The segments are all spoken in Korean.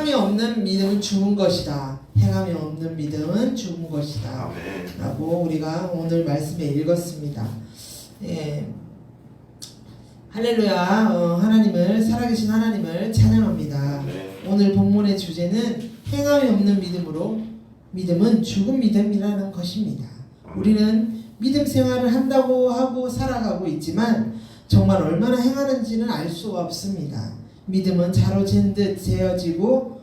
행함이 없는 믿음은 죽은 것이다. 행함이 없는 믿음은 죽은 것이다. 라고 우리가 오늘 말씀에 읽었습니다. 예. 할렐루야. 어, 하나님을 살아계신 하나님을 찬양합니다. 네. 오늘 본문의 주제는 행함이 없는 믿음으로 믿음은 죽은 믿음이라는 것입니다. 우리는 믿음 생활을 한다고 하고 살아가고 있지만 정말 얼마나 행하는지는 알 수가 없습니다. 믿음은 자로 잰듯 재어지고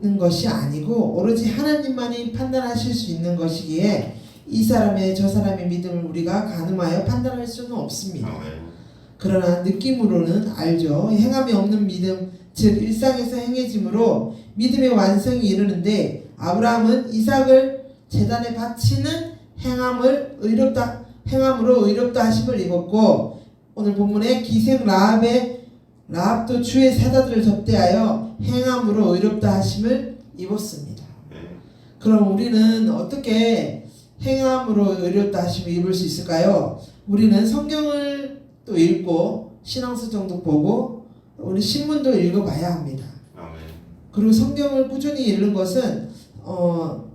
는 것이 아니고 오로지 하나님만이 판단하실 수 있는 것이기에 이 사람의 저 사람의 믿음을 우리가 가늠하여 판단할 수는 없습니다. 그러나 느낌으로는 알죠. 행함이 없는 믿음, 즉 일상에서 행해짐으로 믿음의 완성이 이르는데 아브라함은 이삭을 제단에 바치는 행함을 의롭다 행함으로 의롭다 하심을 입었고 오늘 본문에 기생 라합의 라합도 주의 사자들을 접대하여 행함으로 의롭다 하심을 입었습니다. 네. 그럼 우리는 어떻게 행함으로 의롭다 하심을 입을 수 있을까요? 우리는 성경을 또 읽고 신앙서정도 보고 우리 신문도 읽어봐야 합니다. 그리고 성경을 꾸준히 읽는 것은 어,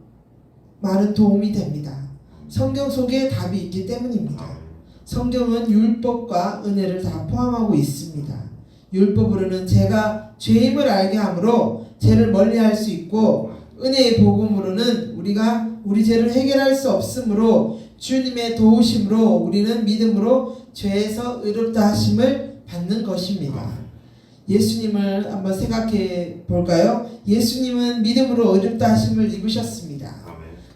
많은 도움이 됩니다. 성경 속에 답이 있기 때문입니다. 성경은 율법과 은혜를 다 포함하고 있습니다. 율법으로는 제가 죄임을 알게 하므로 죄를 멀리할 수 있고 은혜의 복음으로는 우리가 우리 죄를 해결할 수 없으므로 주님의 도우심으로 우리는 믿음으로 죄에서 의롭다 하심을 받는 것입니다. 예수님을 한번 생각해 볼까요? 예수님은 믿음으로 의롭다 하심을 입으셨습니다.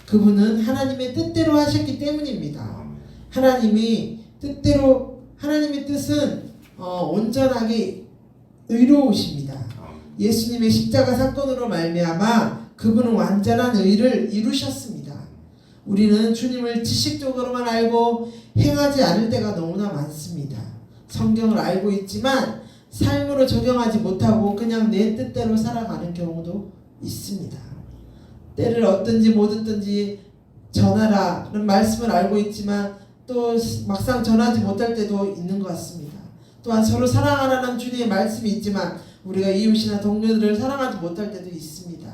그분은 하나님의 뜻대로 하셨기 때문입니다. 하나님이 뜻대로 하나님의 뜻은 어, 온전하게 의로우십니다. 아멘. 예수님의 십자가 사건으로 말미암아 그분은 완전한 의를 이루셨습니다. 우리는 주님을 지식적으로만 알고 행하지 않을 때가 너무나 많습니다. 성경을 알고 있지만 삶으로 적용하지 못하고 그냥 내 뜻대로 살아가는 경우도 있습니다. 때를 얻든지 못 얻든지 전하라는 말씀을 알고 있지만 또 막상 전하지 못할 때도 있는 것 같습니다. 또한 서로 사랑하라는 주님의 말씀이 있지만 우리가 이웃이나 동료들을 사랑하지 못할 때도 있습니다.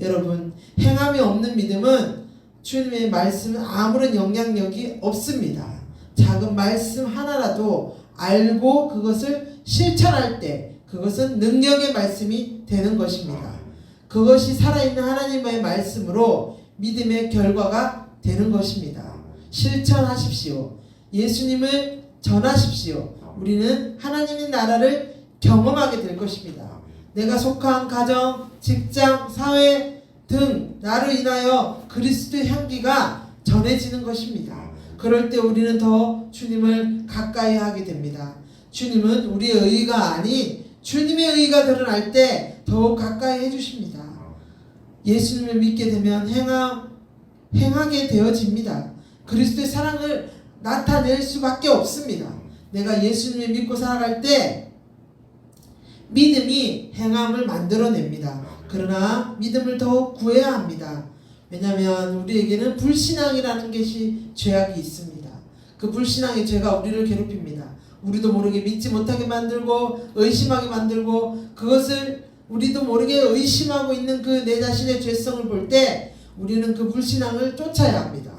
여러분 행함이 없는 믿음은 주님의 말씀은 아무런 영향력이 없습니다. 작은 말씀 하나라도 알고 그것을 실천할 때 그것은 능력의 말씀이 되는 것입니다. 그것이 살아있는 하나님의 말씀으로 믿음의 결과가 되는 것입니다. 실천하십시오. 예수님을 전하십시오. 우리는 하나님의 나라를 경험하게 될 것입니다. 내가 속한 가정, 직장, 사회 등 나로 인하여 그리스도의 향기가 전해지는 것입니다. 그럴 때 우리는 더 주님을 가까이 하게 됩니다. 주님은 우리의 의가 아닌 주님의 의가 드러날 때 더욱 가까이 해주십니다. 예수님을 믿게 되면 행하, 행하게 되어집니다. 그리스도의 사랑을 나타낼 수밖에 없습니다. 내가 예수님을 믿고 살아갈 때 믿음이 행함을 만들어냅니다. 그러나 믿음을 더욱 구해야 합니다. 왜냐하면 우리에게는 불신앙이라는 것이 죄악이 있습니다. 그 불신앙의 죄가 우리를 괴롭힙니다. 우리도 모르게 믿지 못하게 만들고 의심하게 만들고 그것을 우리도 모르게 의심하고 있는 그 내 자신의 죄성을 볼 때 우리는 그 불신앙을 쫓아야 합니다.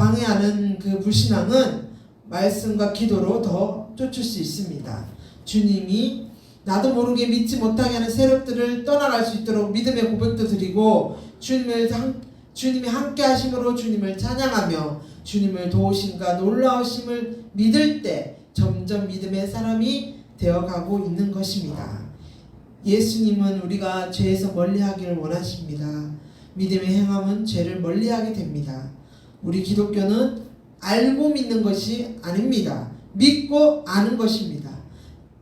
방해하는 그 불신앙은 말씀과 기도로 더 쫓을 수 있습니다. 주님이 나도 모르게 믿지 못하게 하는 세력들을 떠나갈 수 있도록 믿음의 고백도 드리고 주님을 한, 주님이 함께 하심으로 주님을 찬양하며 주님을 도우심과 놀라우심을 믿을 때 점점 믿음의 사람이 되어가고 있는 것입니다. 예수님은 우리가 죄에서 멀리하기를 원하십니다. 믿음의 행함은 죄를 멀리하게 됩니다. 우리 기독교는 알고 믿는 것이 아닙니다. 믿고 아는 것입니다.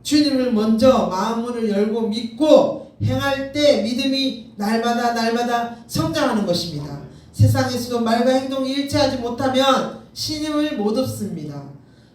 주님을 먼저 마음문을 열고 믿고 행할 때 믿음이 날마다 날마다 성장하는 것입니다. 세상에서도 말과 행동이 일치하지 못하면 신임을 못 얻습니다.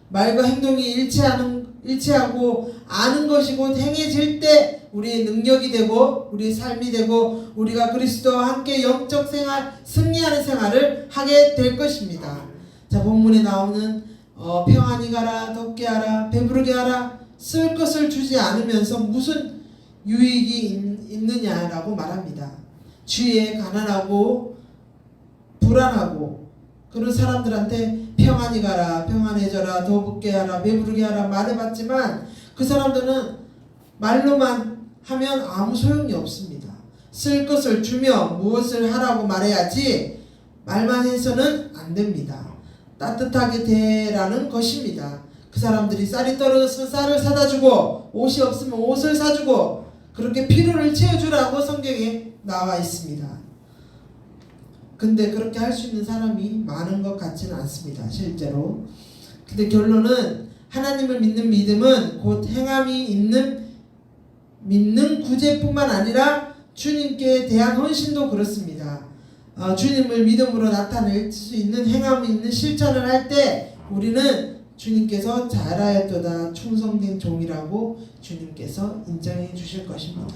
말과 행동이 일치하는 일치하고 아는 것이 곧 행해질 때 우리의 능력이 되고 우리의 삶이 되고 우리가 그리스도와 함께 영적 생활 승리하는 생활을 하게 될 것입니다. 자 본문에 나오는 어, 평안히 가라 덥게 하라 배부르게 하라 쓸 것을 주지 않으면서 무슨 유익이 있, 있느냐라고 말합니다. 주위에 가난하고 불안하고 그런 사람들한테 평안히 가라, 평안해져라, 더 붙게 하라, 배부르게 하라 말해봤지만 그 사람들은 말로만 하면 아무 소용이 없습니다. 쓸 것을 주며 무엇을 하라고 말해야지 말만 해서는 안 됩니다. 따뜻하게 대라는 것입니다. 그 사람들이 쌀이 떨어졌으면 쌀을 사다 주고 옷이 없으면 옷을 사주고 그렇게 필요를 채워주라고 성경에 나와 있습니다. 근데 그렇게 할 수 있는 사람이 많은 것 같지는 않습니다. 실제로. 근데 결론은 하나님을 믿는 믿음은 곧 행함이 있는 믿는 구제뿐만 아니라 주님께 대한 헌신도 그렇습니다. 어, 주님을 믿음으로 나타낼 수 있는 행함이 있는 실천을 할 때 우리는 주님께서 잘하였도다 충성된 종이라고 주님께서 인정해 주실 것입니다.